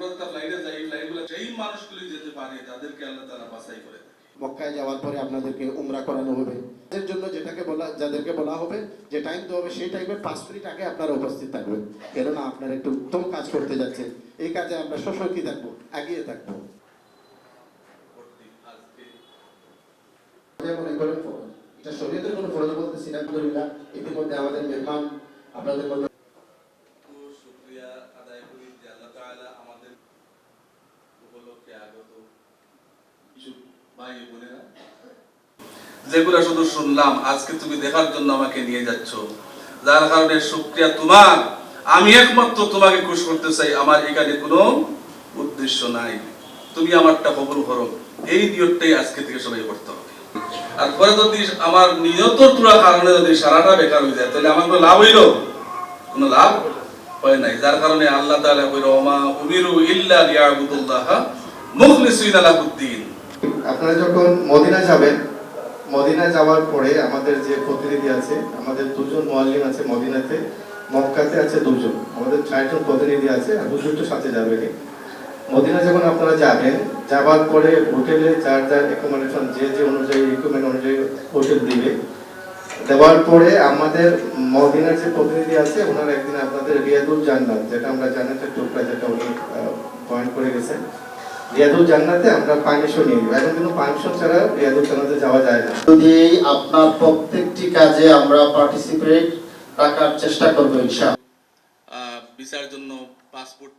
আমরা তো ফ্লাইটে যাই ফ্লাইটগুলো যেই মানুষগুলি যেতে পারে তাদেরকে আল্লাহ তারা বাছাই করে মক্কায় যাওয়ার পরে আপনাদেরকে উমরা করানো হবে। এর জন্য যেটাকে বলা যাদেরকে বলা হবে যে টাইম দেওয়া হবে সেই টাইমে পাঁচ মিনিট আগে আপনারা উপস্থিত থাকবেন। কেননা আপনারা একটু উত্তম কাজ করতে যাচ্ছেন। এই কাজে আমরা সশক্তি থাকব এগিয়ে থাকব। মনে করেন এটা শরীয়তের কোনো ফরজ বলতেছি না। ইতিমধ্যে আমাদের মেহমান আপনাদের মধ্যে খুব শুকরিয়া আদায় করি যে আল্লাহ তাআলা আমাদের উপলক্ষে আগত যেগুলো শুধু শুনলাম, আজকে তুমি দেখার জন্য আমাকে নিয়ে যাচ্ছ। যার কারণে শুকরিয়া তোমার। আমি একমাত্র তোমাকে খুশ করতে চাই, আমার এখানে কোনো উদ্দেশ্য নাই। তুমি আমারটা কবুল করো। এই নিয়তটাই আজকে থেকে সবাই করতে হবে। আর পরে যদি আমার নিয়ত তোরা কারণে যদি সারাটা বেকার হয়ে যায়, তাহলে আমার কোনো লাভ হইল? কোনো লাভ হয় নাই। যার কারণে আল্লাহ তাআলা কইল, ওমা উমিরু ইল্লা লিয়াবুদুল্লাহ মুখলিসিনা লাহুদ্দিন। আপনারা যখন মদিনা যাবেন মদিনা যাওয়ার পরে আমাদের যে প্রতিনিধি আছে, আমাদের দুজন মোয়াল্লিম আছে মদিনাতে, মক্কাতে আছে দুজন। আমাদের চারজন প্রতিনিধি আছে, আর হুজুরটা সাথে যাবে মদিনা যখন আপনারা যাবেন, যাওয়ার পরে হোটেলে যার যার অ্যাকোমোডেশন যে যে অনুযায়ী রিকমেন্ড অনুযায়ী হোটেল দিবে, দেওয়ার পরে আমাদের মদিনার যে প্রতিনিধি আছে, ওনার একদিন আপনাদের রিয়াদুল জান্নাত, যেটা আমরা জান্নাতের টুকরা যেটা উনি পয়েন্ট করে গেছেন রিয়াদুল জান্নাতে আমরা পারমিশন নিয়ে নিব। এখন কিন্তু পারমিশন ছাড়া রিয়াদুল জান্নাতে যাওয়া যায় না। যদি আপনার প্রত্যেকটি কাজে আমরা পার্টিসিপেট রাখার চেষ্টা করব ইনশাআল্লাহ। ভিসার জন্য পাসপোর্ট